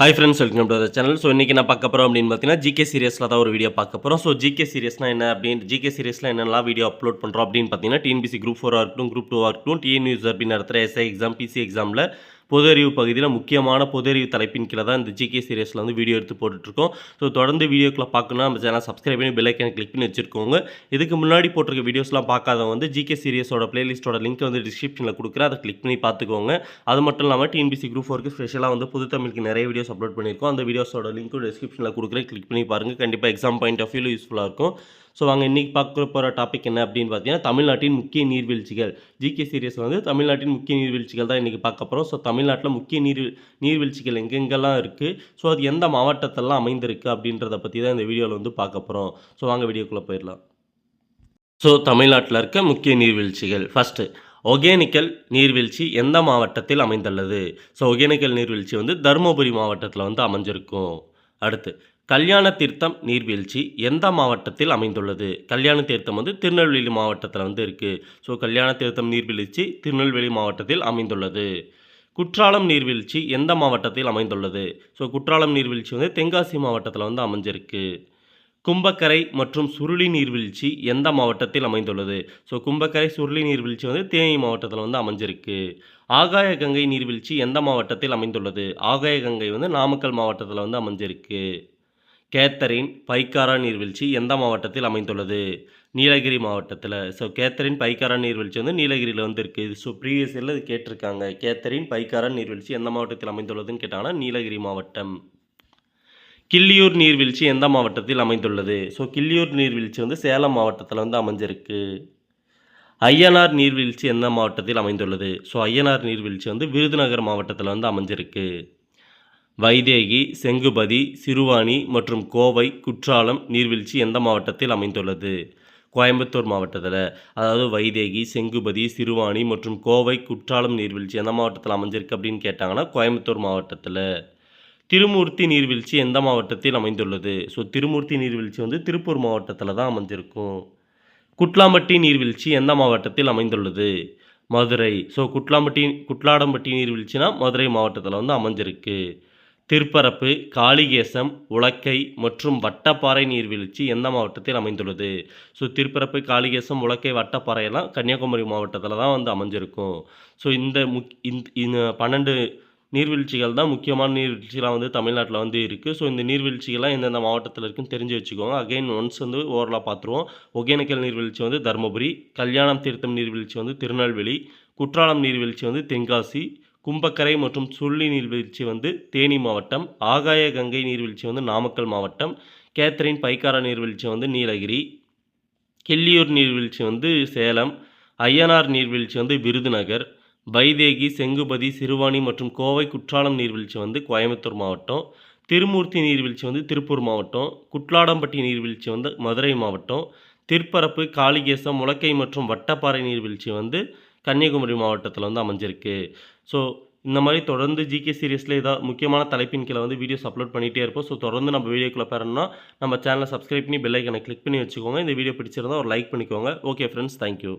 Hi friends welcome to the channel so இன்றைக்கி நான் பார்க்க போகிறோம் அப்படின்னு பார்த்தீங்கன்னா ஜிகே சீரியஸில் தான் ஒரு வீடியோ பார்க்க போகிறோம் ஸோ ஜிகே சீரியஸ்னால் என்ன அப்படின்னு ஜிகே சீரியஸில் என்னெல்லாம் வீடியோ அப்லோட் பண்ணுறோம் அப்படின்னு பார்த்தீங்கன்னா டிஎன்பிசி குரூப் ஃபோராக இருக்கட்டும் குரூப் டூவாக இருக்கட்டும் டிஎன்யூஸ் அப்படின்னு நடத்துகிற எஸ்ஐ எக்ஸாம் பிசி எக்ஸாமில் பொது அறிவு பகுதியில் முக்கியமான பொது அறிவு தலைப்பின் கீழே தான் இந்த ஜிகே சீரியஸில் வந்து வீடியோ எடுத்து போட்டுட்ருக்கோம். ஸோ தொடர்ந்து வீடியோக்களை பார்க்கணும் நம்ம சேனல் சப்ஸ்கிரைப் பண்ணி பெல்லைக்கன் கிளிக் பண்ணி வச்சுருக்கோங்க. இதுக்கு முன்னாடி போட்டிருக்க வீடியோஸ்லாம் பார்க்காதவங்க வந்து ஜிகே சீரியஸோட பிளேலிஸ்ட்டோட லிங்க் வந்து டிஸ்கிரிப்ஷனில் கொடுக்குறேன். அதை கிளிக் பண்ணி பார்த்துக்கோங்க. அது மட்டும் இல்லாமல் டிஎன்பிசி குரூப் ஒர்க்கு ஸ்பெஷலாக வந்து புது தமிழுக்கு நிறைய வீடியோஸ் அப்லோட் பண்ணியிருக்கோம். அந்த வீடியோஸோட லிங்க்கும் டிஸ்கிரிப்ஷனில் கொடுக்குறேன். கிளிக் பண்ணி பாருங்கள் கண்டிப்பாக எக்ஸாம் பாயிண்ட் ஆஃப் வியூவில் யூஸ்ஃபுல்லாக இருக்கும். ஸோ வாங்க இன்றைக்கி பார்க்க போகிற டாபிக் என்ன அப்படின்னு பார்த்தீங்கன்னா தமிழ்நாட்டின் முக்கிய நீர்வீழ்ச்சிகள். ஜிகே சீரியஸ் வந்து தமிழ்நாட்டின் முக்கிய நீர்வீழ்ச்சிகள் தான் இன்றைக்கி பார்க்க போகிறோம் ஸோ தமிழ்நாட்டில் முக்கிய நீர் நீர்வீழ்ச்சிகள் எங்கெங்கெல்லாம் இருக்குது ஸோ அது எந்த மாவட்டத்திலலாம் அமைந்திருக்கு அப்படின்றத பற்றி தான் இந்த வீடியோவில் வந்து பார்க்க போகிறோம் ஸோ வாங்க வீடியோக்குள்ளே போயிடலாம். ஸோ தமிழ்நாட்டில் இருக்க முக்கிய நீர்வீழ்ச்சிகள். ஃபஸ்ட்டு ஒகேனிக்கல் நீர்வீழ்ச்சி எந்த மாவட்டத்தில் அமைந்துள்ளது? ஸோ ஒகேனிக்கல் நீர்வீழ்ச்சி வந்து தருமபுரி மாவட்டத்தில் வந்து அமைஞ்சிருக்கும். அடுத்து கல்யாண தீர்த்தம் நீர்வீழ்ச்சி எந்த மாவட்டத்தில் அமைந்துள்ளது? கல்யாண தீர்த்தம் வந்து திருநெல்வேலி மாவட்டத்தில் வந்து இருக்குது ஸோ கல்யாண தீர்த்தம் நீர்வீழ்ச்சி திருநெல்வேலி மாவட்டத்தில் அமைந்துள்ளது. குற்றாலம் நீர்வீழ்ச்சி எந்த மாவட்டத்தில் அமைந்துள்ளது? ஸோ குற்றாலம் நீர்வீழ்ச்சி வந்து தென்காசி மாவட்டத்தில் வந்து அமைஞ்சிருக்கு. கும்பக்கரை மற்றும் சுருளி நீர்வீழ்ச்சி எந்த மாவட்டத்தில் அமைந்துள்ளது? ஸோ கும்பக்கரை சுருளி நீர்வீழ்ச்சி வந்து தேனி மாவட்டத்தில் வந்து அமைஞ்சிருக்கு. ஆகாய கங்கை நீர்வீழ்ச்சி எந்த மாவட்டத்தில் அமைந்துள்ளது? ஆகாய கங்கை வந்து நாமக்கல் மாவட்டத்தில் வந்து அமைஞ்சிருக்கு. கேத்தரின் பைக்காரா நீர்வீழ்ச்சி எந்த மாவட்டத்தில் அமைந்துள்ளது? நீலகிரி மாவட்டத்தில். ஸோ கேத்தரின் பைக்காரா நீர்வீழ்ச்சி வந்து நீலகிரியில் வந்து இருக்குது ஸோ ப்ரீவியஸ் இயரில் இது கேட்டிருக்காங்க. கேத்தரின் பைக்காரா நீர்வீழ்ச்சி எந்த மாவட்டத்தில் அமைந்துள்ளதுன்னு கேட்டாங்கன்னா நீலகிரி மாவட்டம். கிள்ளியூர் நீர்வீழ்ச்சி எந்த மாவட்டத்தில் அமைந்துள்ளது? ஸோ கிள்ளியூர் நீர்வீழ்ச்சி வந்து சேலம் மாவட்டத்தில் வந்து அமைஞ்சிருக்கு. ஐயனார் நீர்வீழ்ச்சி எந்த மாவட்டத்தில் அமைந்துள்ளது? ஸோ ஐயனார் நீர்வீழ்ச்சி வந்து விருதுநகர் மாவட்டத்தில் வந்து அமைஞ்சிருக்கு. வைதேகி செங்குபதி சிறுவாணி மற்றும் கோவை குற்றாலம் நீர்வீழ்ச்சி எந்த மாவட்டத்தில் அமைந்துள்ளது? கோயம்புத்தூர் மாவட்டத்தில். அதாவது வைதேகி செங்குபதி சிறுவாணி மற்றும் கோவை குற்றாலம் நீர்வீழ்ச்சி எந்த மாவட்டத்தில் அமைஞ்சிருக்கு அப்படின்னு கேட்டாங்கன்னா கோயம்புத்தூர் மாவட்டத்தில். திருமூர்த்தி நீர்வீழ்ச்சி எந்த மாவட்டத்தில் அமைந்துள்ளது? ஸோ திருமூர்த்தி நீர்வீழ்ச்சி வந்து திருப்பூர் மாவட்டத்தில் தான் அமைஞ்சிருக்கும். குட்லாம்பட்டி நீர்வீழ்ச்சி எந்த மாவட்டத்தில் அமைந்துள்ளது? மதுரை. ஸோ குட்லாம்பட்டி குட்லாடம்பட்டி நீர்வீழ்ச்சினா மதுரை மாவட்டத்தில் வந்து அமைஞ்சிருக்கு. திருப்பரப்பு காளிகேசம் உலக்கை மற்றும் வட்டப்பாறை நீர்வீழ்ச்சி எந்த மாவட்டத்தில் அமைந்துள்ளது? ஸோ திருப்பரப்பு காளிகேசம் உலக்கை வட்டப்பாறையெல்லாம் கன்னியாகுமரி மாவட்டத்தில் தான் வந்து அமைஞ்சிருக்கும். ஸோ இந்த முக் இந்த இந்த பன்னெண்டு நீர்வீழ்ச்சிகள் தான் முக்கியமான நீர்வீழ்ச்சிலாம் வந்து தமிழ்நாட்டில் வந்து இருக்குது ஸோ இந்த நீர்வீழ்ச்சிகள்லாம் எந்தெந்த மாவட்டத்தில் இருக்குன்னு தெரிஞ்சு வச்சுக்கோங்க. அகைன் ஒன்ஸ் வந்து ஓவரலாக பார்த்துருவோம் ஒகேனக்கல் நீர்வீழ்ச்சி வந்து தருமபுரி கல்யாணம் தீர்த்தம் நீர்வீழ்ச்சி வந்து திருநெல்வேலி குற்றாலம் நீர்வீழ்ச்சி வந்து தென்காசி கும்பக்கரை மற்றும் சுள்ளி நீர்வீழ்ச்சி வந்து தேனி மாவட்டம் ஆகாய கங்கை நீர்வீழ்ச்சி வந்து நாமக்கல் மாவட்டம் கேத்தரின் பைக்காரா நீர்வீழ்ச்சி வந்து நீலகிரி கிள்ளியூர் நீர்வீழ்ச்சி வந்து சேலம் ஐயனார் நீர்வீழ்ச்சி வந்து விருதுநகர் வைதேகி செங்குபதி சிறுவாணி மற்றும் கோவை குற்றாலம் நீர்வீழ்ச்சி வந்து கோயம்புத்தூர் மாவட்டம் திருமூர்த்தி நீர்வீழ்ச்சி வந்து திருப்பூர் மாவட்டம் குட்லாடம்பட்டி நீர்வீழ்ச்சி வந்து மதுரை மாவட்டம் திருப்பரப்பு காளிகேசம் முலக்கை மற்றும் வட்டப்பாறை நீர்வீழ்ச்சி வந்து கன்னியாகுமரி மாவட்டத்தில் வந்து அமைஞ்சிருக்கு. ஸோ இந்த மாதிரி தொடர்ந்து ஜிகே சீரியஸில் ஏதாவது முக்கியமான தலைப்பின் கீழே வந்து வீடியோஸ் அப்லோட் பண்ணிகிட்டே இருப்போம். ஸோ தொடர்ந்து நம்ம வீடியோக்குள்ளே பெறணும்னா நம்ம சேனலை சப்ஸ்கிரைப் பண்ணி பெல்லைக்கனை கிளிக் பண்ணி வச்சுக்கோங்க. இந்த வீடியோ பிடிச்சிருந்தா ஒரு லைக் பண்ணிக்கோங்க. Okay friends thank you